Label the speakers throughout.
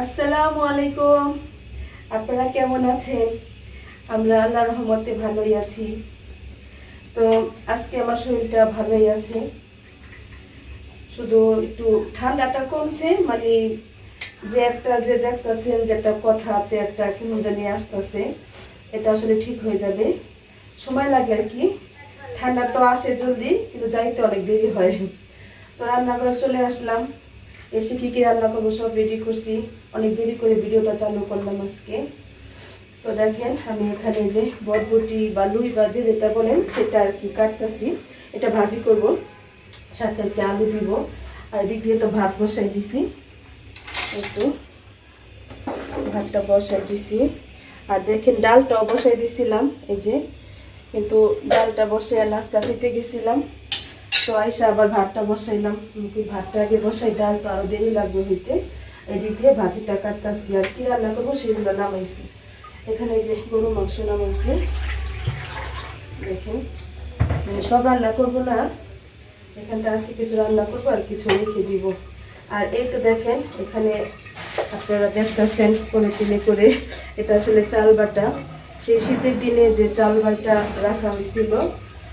Speaker 1: আসসালামু আলাইকুম। আপনারা কেমন আছেন? আমরা আল্লাহ রহমতে ভালোই আছি। তো আজকে আমার শরীরটা ভালোই আছে। শুধু একটু ঠান্ডাটা কমছে মানে যে একটা যে দেখতেছেন যে একটা কথাতে একটা কেমন জানি আসতেছে, এটা আসলে ঠিক হয়ে যাবে। সময় লাগে আর কি। ঠান্ডা তো আসে জলদি, কিন্তু যাইতে অনেক দেরি হয়। তো রান্নাঘরে চলে আসলাম। এসে কি কি রান্না করব সব রেডি করছি। অনেক দেরি করে ভিডিওটা চালু করলাম আজকে। তো দেখেন, আমি এখানে যে বরবটি বা লুই বা যে যেটা বলেন, সেটা আর কি কাটতেছি। এটা ভাজি করব, সাথে আর কি আলু দিব, আর এদিক দিয়ে তো ভাত বসাই দিছি। একটু ভাতটা বসাই দিছি। আর দেখেন, ডালটাও বসাই দিছিলাম, এই যে। কিন্তু ডালটা বসে নাস্তা খেতে গেছিলাম। তো আইসা আবার ভাতটা বসাইলাম। কি ভাতটা আগে বসাই? ডাল তো আরও দেরি লাগবে হইতে। এদিক দিয়ে ভাজিটা কাটতাছি। আর কি রান্না করব সেগুলো নামাইছি। এখানে যে গরু মাংস নামাইছি। দেখেন। মানে সব রান্না করব না। এখানটা আজকে কিছু রান্না করব আর কিছু রেখে দিব। আর এই তো দেখেন, এখানে আপনারা দেখতেছেন করে কিনে করে এটা আসলে চাল বাটা। সেই শীতের দিনে যে চাল বাটা রাখা হয়েছিল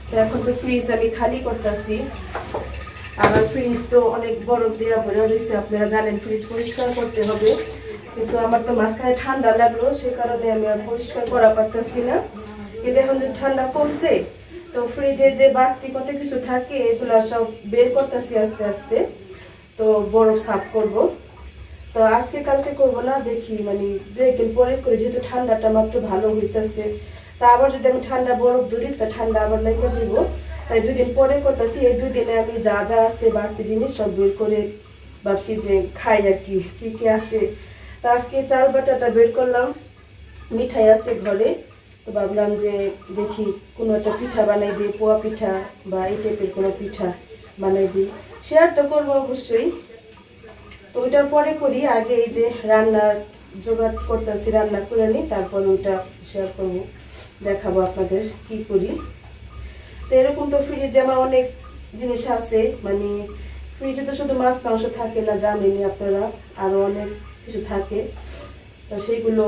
Speaker 1: তো এখন তো ফ্রিজ আমি খালি করতেছি। আমার ফ্রিজ তো অনেক বরফ দেওয়া ভরে রয়েছে, আপনারা জানেন ফ্রিজ পরিষ্কার করতে হবে। কিন্তু আমার তো মাঝখানে ঠান্ডা লাগল, সে কারণে আমি আর পরিষ্কার করা পারতেছি না। কিন্তু এখন যে ঠান্ডা কমছে, তো ফ্রিজে যে বাড়তি কত কিছু থাকে, এগুলো সব বের করতেছি আস্তে আস্তে। তো বরফ সাফ করব। তো আজকে কালকে করব না, দেখি মানে দু একদিন পরে করে যেহেতু ঠান্ডাটা মাত্র ভালো হইতেছে। তা আবার যদি আমি ঠান্ডা বরফ ধরি, তা ঠান্ডা আবার লেগে যাব তাই দুই দিন পরে করতেছি, এই দুই দিনে আমি যা যা আছে বাড়তি জিনিস সব বের করে ভাবছি যে খাই আর কি, কী কি আছে। তা আজকে চাল বাটাটা বের করলাম, মিঠাই আছে ঘরে। তো ভাবলাম যে দেখি কোনো একটা পিঠা বানাই দিই, পোয়া পিঠা বা এই টাইপের কোনো পিঠা বানাই দিই। শেয়ার তো করব অবশ্যই। তো ওইটার পরে করি, আগে এই যে রান্নার জোগাড় করতেছি, রান্না করে নিই, তারপর ওইটা শেয়ার করব। দেখাবো আপনাদের কি করি। তো এরকম তো ফ্রিজে আমার অনেক জিনিস আছে মানে ফ্রিজে তো শুধু মাছ মাংস থাকে না জানেনি আপনারা আরও অনেক কিছু থাকে। তো সেইগুলো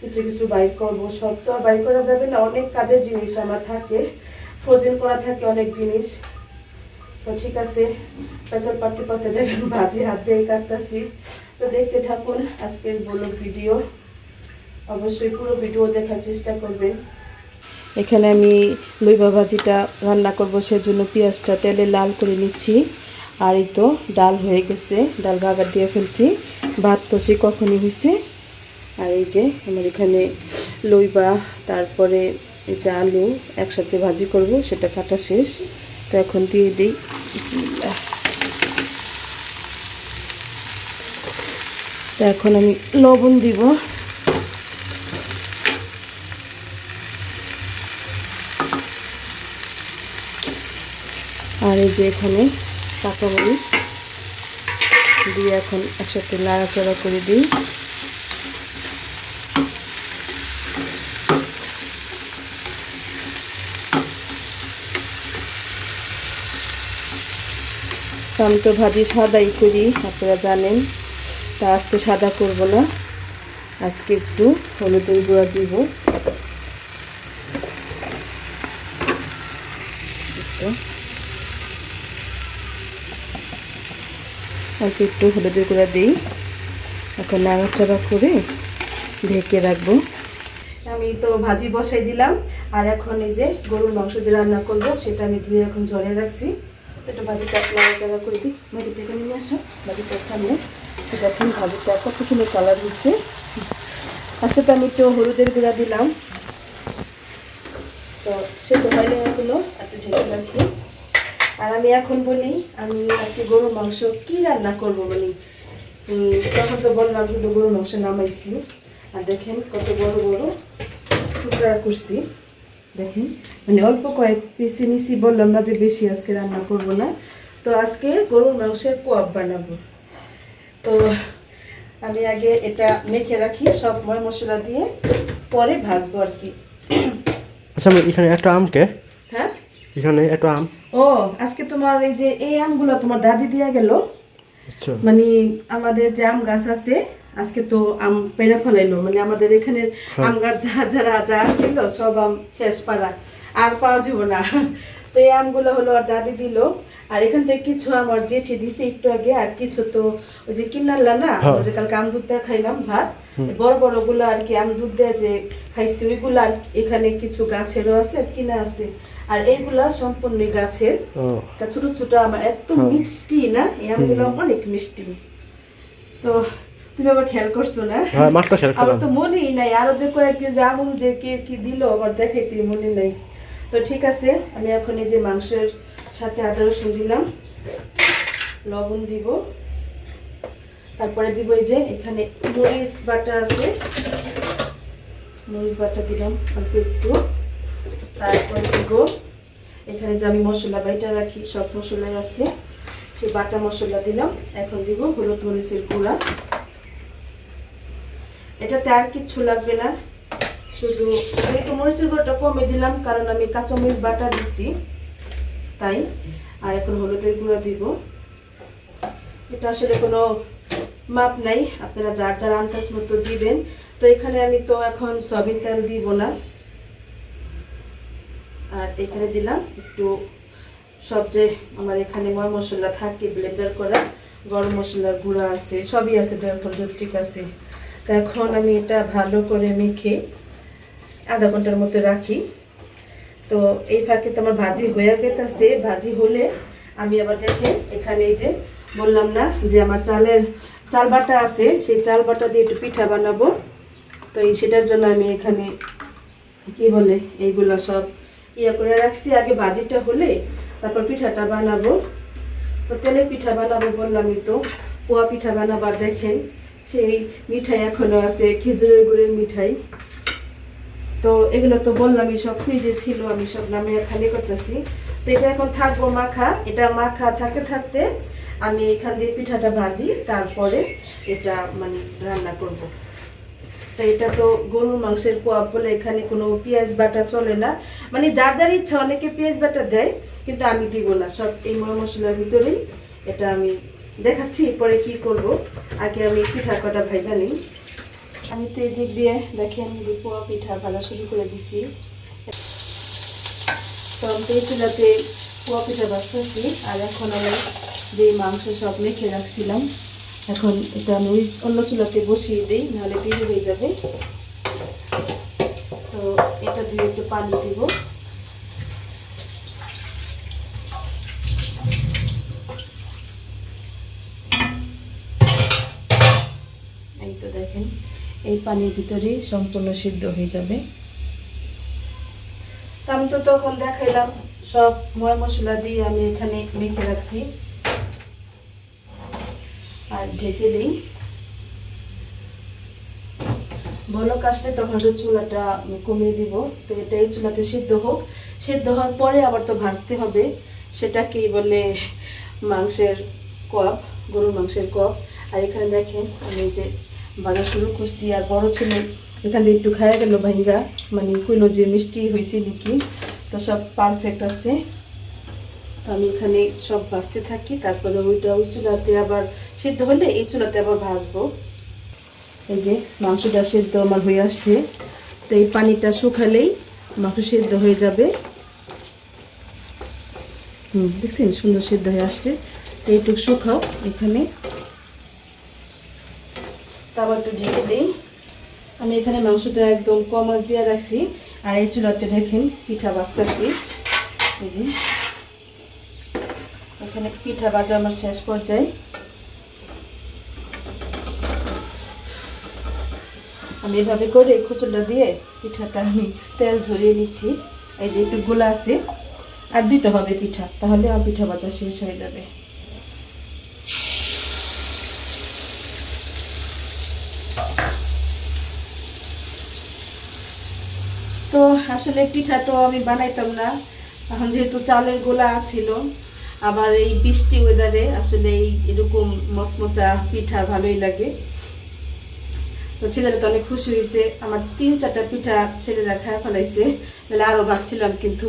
Speaker 1: কিছু কিছু বাইর করব। সব তো বাইর করা যাবে না, অনেক কাজের জিনিস আমার থাকে। ফ্রোজেন করা থাকে অনেক জিনিস। তো ঠিক আছে, পেঁচাল পারতে পারতে দেখেন ভাজি হাত দিয়ে কাটতেছি। তো দেখতে থাকুন আজকের বলো ভিডিও। অবশ্যই পুরো ভিডিও দেখার চেষ্টা করবেন। এখানে আমি লইবা ভাজিটা রান্না করব সেজন্য পেঁয়াজটা তেলে লাল করে নিচ্ছি। আর এই তো ডাল হয়ে গেছে, ডাল বাগার দিয়ে ফেলছি। ভাত তো সে কখনই হয়েছে আর এই যে আমার এখানে লইবা তারপরে এই যে আলু একসাথে ভাজি করব, সেটা কাটা শেষ। তো এখন দিয়ে দিই। তো এখন আমি লবণ দিব। আর এই যে এখানে কাঁচামরিচ দিয়ে এখন একসাথে নাড়াচাড়া করে দিই। আমি তো ভাজি সাদাই করি, আপনারা জানেন। তা আজকে সাদা করব না, আজকে একটু হলুদের গুঁড়া দিব। একটু। অল্প একটু হলুদের গুঁড়া দিই। এখন নাড়াচাড়া করে ঢেকে রাখব। আমি তো ভাজি বসাই দিলাম। আর এখন এই যে গরুর মাংস যে রান্না করব, সেটা আমি ধুয়ে এখন জলে রাখছি। একটু ভাজিটা নাড়াচাড়া করে দিই। ভাজিটা এখানে নিয়ে আসো। ভাজিটার সামনে দেখুন ভাজিটা কত সুন্দর কালার হয়েছে আজকে তো আমি একটু হলুদের গুঁড়া দিলাম। তো সে তো হয়নি এগুলো একটু ঢেকে রাখি। আর আমি এখন বলি আমি আজকে গরুর মাংস কি রান্না করব বলি? তখন তো বললাম শুধু গরুর মাংস নামাইছি। আর দেখেন কত বড় বড় টুকরা করছি। দেখেন মানে অল্প কয়েক পিসে নিছি বললাম না যে বেশি আজকে রান্না করব না। তো আজকে গরুর মাংসের কোয়াব বানাবো। তো আমি আগে এটা মেখে রাখি সব ময় মশলা দিয়ে পরে ভাজবো আর কি।
Speaker 2: আচ্ছা এখানে একটা আমকে
Speaker 1: হ্যাঁ?
Speaker 2: এখানে একটা আম
Speaker 1: ও আজকে তোমার এই যে এই আমগুলো তোমার দাদি দিয়া গেল।
Speaker 2: আচ্ছা।
Speaker 1: মানে আমাদের যে আম গাছ আছে আজকে তো আম পেড়ে ফেলাইলো। মানে আমাদের এখানে আম গাছ যা যারা যা ছিল সব আম শেষ পাড়া। আর পাওয়া যাব না। তো এই আমগুলো হলো আর দাদি দিল। আর এখান থেকে কিছু আমার জেঠি দিছে একটু আগে আর কিছু তো ওই যে কিনাল্লা না
Speaker 2: হ্যাঁ।
Speaker 1: ওই যে কালকে আম দুধ দেওয়া খাইলাম ভাত। বড় বড়গুলো আর কি আম দুধ দেওয়া যে খাইছি ওইগুলো আর এখানে কিছু গাছেরও আছে আর কিনা আছে। আর এইগুলা সম্পূর্ণ গাছের। ছোট ছোট আমার এত মিষ্টি না এই আমগুলো অনেক মিষ্টি। তো তুমি আবার খেয়াল করছ না?
Speaker 2: হ্যাঁ
Speaker 1: আমার তো মনেই নাই আরও যে কয়েকদিন যে আমুল যে কে কি দিল আমার দেখাইতে মনে নাই। তো ঠিক আছে আমি এখন এই যে মাংসের সাথে আদা রসুন দিলাম। লবণ দিব। তারপরে দিব এই যে এখানে মরিচ বাটা আছে। মরিচ বাটা দিলাম অল্প একটু। তারপরে দিব এখানে যে আমি মশলা বাইটা রাখি, সব মশলাই আছে। সেই বাটা মশলা দিলাম। এখন দিব হলুদ মরিচের গুঁড়া। এটাতে আর কিচ্ছু লাগবে না। শুধু একটু মরিচের গুঁড়োটা কমে দিলাম, কারণ আমি কাঁচা মরিচ বাটা দিছি। তাই, আর এখন হলুদের গুঁড়া দিব। এটা আসলে কোনো মাপ নাই, আপনারা যার যার আন্দাজ মতো দিবেন। তো এখানে আমি তো এখন সয়াবিন তেল দিব না। আর এখানে দিলাম একটু সব যে আমার এখানে ময় মশলা থাকে ব্লেন্ডার করা, গরম মশলার গুঁড়া আছে, সবই আছে জয়ফল ঠিক আছে। তো এখন আমি এটা ভালো করে মেখে আধা ঘণ্টার মতো রাখি। তো এই ফাঁকে তো আমার ভাজি হয়ে গেছে। ভাজি হলে আমি আবার দেখেন এখানে এই যে বললাম না যে আমার চালের চাল বাটা আছে, সেই চাল বাটা দিয়ে একটু পিঠা বানাবো। তো এই সেটার জন্য আমি এখানে কি বলে এইগুলো সব ইয়ে করে রাখছি। আগে ভাজিটা হলে তারপর পিঠাটা বানাবো। তো তেলের পিঠা বানাবো বললামই তো, পোয়া পিঠা বানাবার দেখেন সেই মিঠাই এখনও আছে, খেজুরের গুড়ের মিঠাই। তো এগুলো তো বললামই সব ফ্রিজে ছিল, আমি সব নামে খালি করতেছি। তো এটা এখন থাকব মাখা। এটা মাখা থাকতে থাকতে আমি এখান দিয়ে পিঠাটা ভাজি, তারপরে এটা মানে রান্না করব। তো এটা তো গরুর মাংসের পোয়া বলে এখানে কোনো পেঁয়াজ বাটা চলে না। মানে যার যার ইচ্ছা অনেকে পেঁয়াজ বাটা দেয়, কিন্তু আমি দিব না। সব এই মশলার ভিতরেই এটা আমি দেখাচ্ছি, পরে কি করব। আগে আমি পিঠা কটা ভাই নিই। আমি তো এদিক দিয়ে দেখেন যে পোয়া পিঠা ভালো শুরু করে দিছি। আমি তো চুলাতে পোয়া পিঠা বাঁচতেছি আর এখন আমি যে মাংস সব মেখে রাখছিলাম, এখন এটা আমি ওই অন্য চুলাতে বসিয়ে দিই, নাহলে দেরি হয়ে যাবে। তো এটা দিয়ে একটু পানি দিব। এই তো দেখেন। এই পানির ভিতরেই সম্পূর্ণ সিদ্ধ হয়ে যাবে। আমি তো তখন দেখাইলাম, সব ময় মশলা দিয়ে আমি এখানে মেখে রাখছি। আর ঢেকে দিই। বলক আসলে তখন একটু চুলাটা কমিয়ে দিব, তো এটা এই চুলাতে সিদ্ধ হোক। সিদ্ধ হওয়ার পরে আবার তো ভাজতে হবে। সেটাকেই বলে মাংসের কপ, গরুর মাংসের কপ। আর এখানে দেখেন, আমি যে বাজা শুরু করছি আর বড় ছেলে এখান দিয়ে একটু খাওয়া গেল ভাইঙ্গা। মানে কইলো যে মিষ্টি হয়েছে নাকি তো সব পারফেক্ট আছে। তো আমি এখানে সব ভাজতে থাকি, তারপরে ওইটা ওই চুলাতে আবার সিদ্ধ হলে এই চুলাতে আবার ভাজবো। এই যে মাংসটা সেদ্ধ আমার হয়ে আসছে। তো এই পানিটা শুকালেই মাংস সেদ্ধ হয়ে যাবে। হুম, দেখছেন সুন্দর সেদ্ধ হয়ে আসছে। তো এইটুকু শুকাও এখানে। তারপর একটু ঢেকে দিই। আমি এখানে মাংসটা একদম কম আঁচ দিয়ে রাখছি। আর এই চুলাতে দেখেন পিঠা বাজতেছি। এই যে। এখানে পিঠা বাজা আমার শেষ পর্যায়ে। আমি এভাবে করে খুচুটা দিয়ে পিঠাটা আমি তেল ঝরিয়ে নিচ্ছি। এই যে একটু গোলা আছে। আর দুটো হবে পিঠা, তাহলে আমার পিঠা বাজা শেষ হয়ে যাবে তো আসলে পিঠা তো আমি বানাইতাম না। এখন যেহেতু চালের গোলা ছিল, আবার এই বৃষ্টি ওয়েদারে আসলে এই এরকম মচমচা পিঠা ভালোই লাগে। তো ছেলেরা তো অনেক খুশি হয়েছে আমার তিন চারটা পিঠা ছেলেরা খায় ফেলাইছে। তাহলে আরও ভাবছিলাম কিন্তু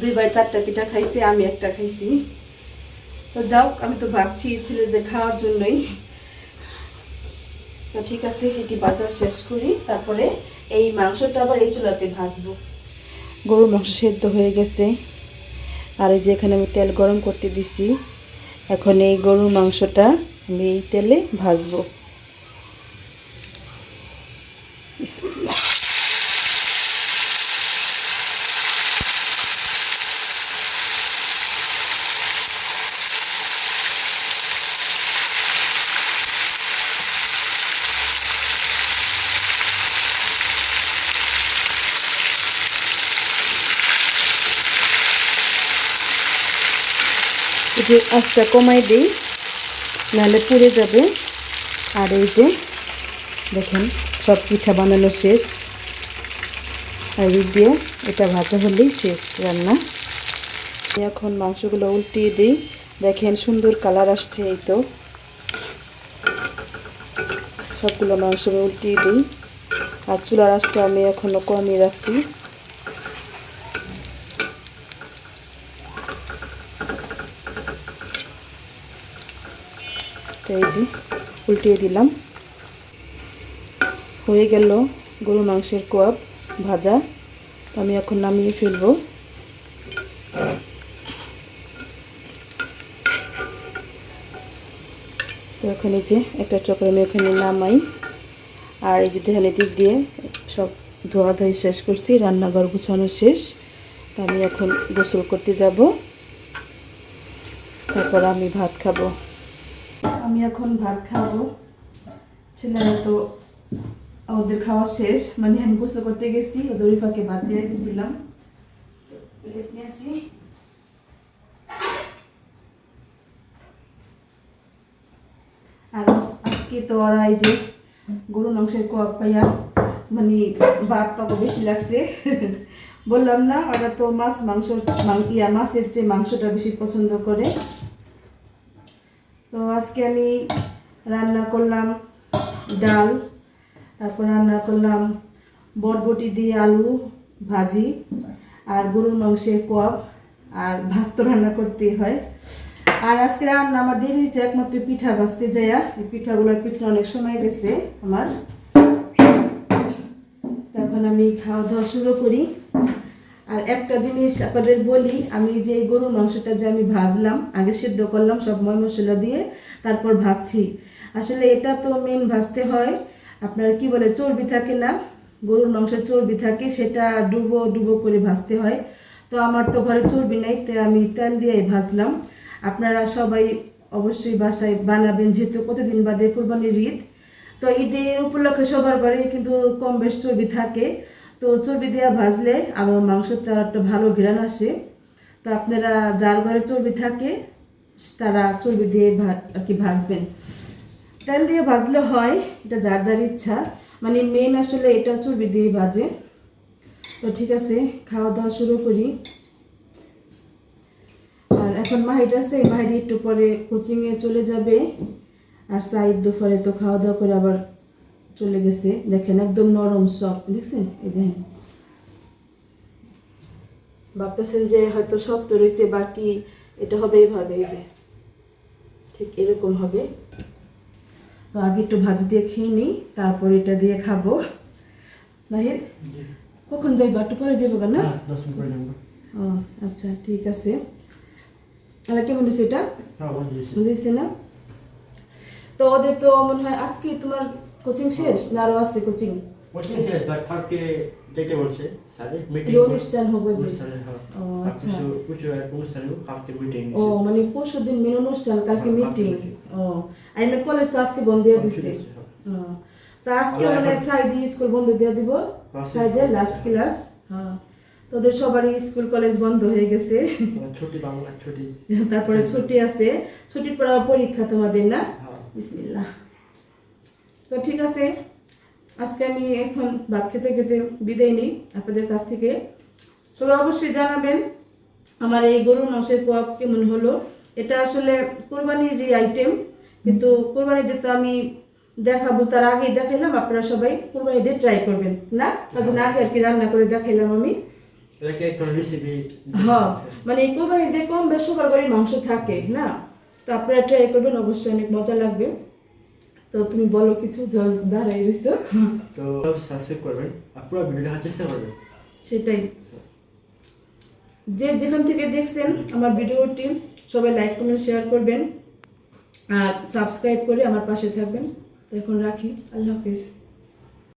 Speaker 1: দুই ভাই চারটা পিঠা খাইছে, আমি একটা খাইছি। তো যাও, আমি তো ভাবছি ছেলেদের খাওয়ার জন্যই। তো ঠিক আছে এটি বাজার শেষ করি, তারপরে এই মাংসটা আবার এই চুলাতে ভাজবো। গরুর মাংস সেদ্ধ হয়ে গেছে। আর এই যে এখানে আমি তেল গরম করতে দিছি, এখন এই গরুর মাংসটা আমি এই তেলে ভাজবো। যে আঁচটা কমাই দিই, নাহলে পুড়ে যাবে। আর এই যে, দেখেন, সব পিঠা বানানো শেষ। আর দিয়ে এটা ভাজা হলেই শেষ রান্না। এখন মাংসগুলো উল্টিয়ে দিই। দেখেন, সুন্দর কালার আসছে এই তো। সবগুলো মাংস উল্টিয়ে দিই। আর চুলার আঁচটা আমি এখনও কমিয়ে রাখছি। এই উল্টিয়ে দিলাম। হয়ে গেল গরু মাংসের কোয়াব ভাজা। আমি এখন নামিয়ে ফেলব। তো এখন এই যে একটা একটা আমি ওখানে নামাই। আর এই যে ঢেলে দিক দিয়ে সব ধোয়া ধুয়ে শেষ করছি, রান্নাঘর গুছানো শেষ। আমি এখন গোসল করতে যাব। তারপর আমি ভাত খাব। আমি এখন ভাত খাব। ছেলেরা তো ওদের খাওয়া শেষ। মানে আমি গোসল করতে গেছি, ওদের ফাঁকে ভাত দিয়ে গেছিলাম আর আজকে তো ওরা এই যে গরু মাংসের কোয়াব পাইয়া মানে ভাত বেশি লাগছে। বললাম না, ওরা তো মাছ মাংস ইয়া মাছের চেয়ে মাংসটা বেশি পছন্দ করে। আজকে আমি রান্না করলাম ডাল, তারপর রান্না করলাম বটবটি দিয়ে আলু ভাজি আর গরুর মাংসের কোয়াব আর ভাত তো রান্না করতেই হয়। আর আজকে রান্না আমার দেরি হয়েছে, একমাত্র পিঠা ভাজতে যাইয়া। এই পিঠাগুলোর পিছনে অনেক সময় গেছে আমার। তখন আমি খাওয়া দাওয়া শুরু করি। আর একটা জিনিস আপনাদের বলি, আমি যে গরুর মাংসটা যে আমি ভাজলাম, আগে সিদ্ধ করলাম সব ময় মশলা দিয়ে, তারপর ভাজছি। আসলে এটা তো মেন ভাজতে হয়। আপনার কি বলে, চর্বি থাকে না, গরুর মাংসের চর্বি থাকে, সেটা ডুবো ডুবো করে ভাজতে হয়। তো আমার তো ঘরে চর্বি নেই তাই আমি তেল দিয়েই ভাজলাম। আপনারা সবাই অবশ্যই বাসায় বানাবেন, যেহেতু কতদিন বাদে কোরবানির ঈদ। তো ঈদের উপলক্ষে সবার ঘরে কিন্তু কম বেশ চর্বি থাকে। তো চর্বি দেওয়া ভাজলে আবার মাংসটা একটা ভালো ঘ্রাণ আসে। তো আপনারা যার ঘরে চর্বি থাকে, তারা চর্বি দিয়ে আর কি ভাজবেন। তেল দিয়ে ভাজলে হয়, এটা যার যার ইচ্ছা। মানে মেন আসলে এটা চর্বি দিয়ে ভাজে। তো ঠিক আছে, খাওয়া দাওয়া শুরু করি। আর এখন মাহিদ আছে, মাহিদি একটু পরে কোচিংয়ে চলে যাবে। আর সাইড দুপুরে তো খাওয়া দাওয়া করে আবার চলে গেছে। দেখেন একদম নরম সব দেখছেন? এই দেখেন। ভাবতেছেন যে হয়তো শক্ত রয়েছে বাকি এটা হবে এইভাবে এই যে। ঠিক এরকম হবে। তো আগে একটু ভাজি দিয়ে খেয়ে নিই তারপর এটা দিয়ে খাব। নাহিদ? কখন যাই একটু পরে যাব না
Speaker 2: হ্যাঁ
Speaker 1: ও আচ্ছা ঠিক আছে। আর কেমন হয়েছে এটা?
Speaker 2: হ্যাঁ বুঝেছি
Speaker 1: বুঝেছি না? তো ওদের তো মনে হয় আজকে তোমার কোচিং শেষ না আরও আছে কোচিং
Speaker 2: কোচিং শেষ বাট কালকে যেতে বলছে স্যারে মিটিং
Speaker 1: এই অনুষ্ঠান হবে যে।
Speaker 2: হ্যাঁ।
Speaker 1: ও, আচ্ছা।
Speaker 2: কিছু কিছু এক অনুষ্ঠানে কালকে মিটিং
Speaker 1: ও মানে পরশু দিন মেন অনুষ্ঠান কালকে
Speaker 2: হ্যাঁ,
Speaker 1: মিটিং ও আর এমনি কলেজ তো আজকে বন্ধ দিয়ে দিছে। ও, তো আজকে মানে সাইদি স্কুল বন্ধ দিয়ে দিব। সাইদের লাস্ট ক্লাস হ্যাঁ তোদের সবারই স্কুল কলেজ বন্ধ হয়ে গেছে।
Speaker 2: ছুটি বাংলা ছুটি।
Speaker 1: তারপরে ছুটি আছে। ছুটির পর পরীক্ষা তোমাদের না?
Speaker 2: হ্যাঁ।
Speaker 1: বিসমিল্লাহ। তো ঠিক আছে আজকে আমি এখন ভাত খেতে খেতে বিদায় নিই আপনাদের কাছ থেকে। সবাই অবশ্যই জানাবেন আমার এই গরুর মাংসের কোয়াব কেমন হলো। এটা আসলে কোরবানির আইটেম কিন্তু কোরবানিতে তো আমি দেখাবো তার আগেই দেখাইলাম আপনারা সবাই কোরবানিতে ট্রাই করবেন না? তার জন্য আগে আর কি রান্না করে দেখাইলাম আমি। হ্যাঁ মানে এই কোরবানিতে কম বেশ সবার মাংস থাকে না? তো আপনারা ট্রাই করবেন অবশ্যই অনেক মজা লাগবে। তো তুমি বলো কিছু জল দাঁড়াই রয়েছো
Speaker 2: তো সাবস্ক্রাইব করবেন আপনারা ভিডিও দেখার চেষ্টা করবেন
Speaker 1: সেটাই। যে যেখান থেকে দেখছেন আমার ভিডিওটি সবাই লাইক কমেন্ট শেয়ার করবেন। আর সাবস্ক্রাইব করে আমার পাশে থাকবেন। তো এখন রাখি। আল্লাহ হাফিজ।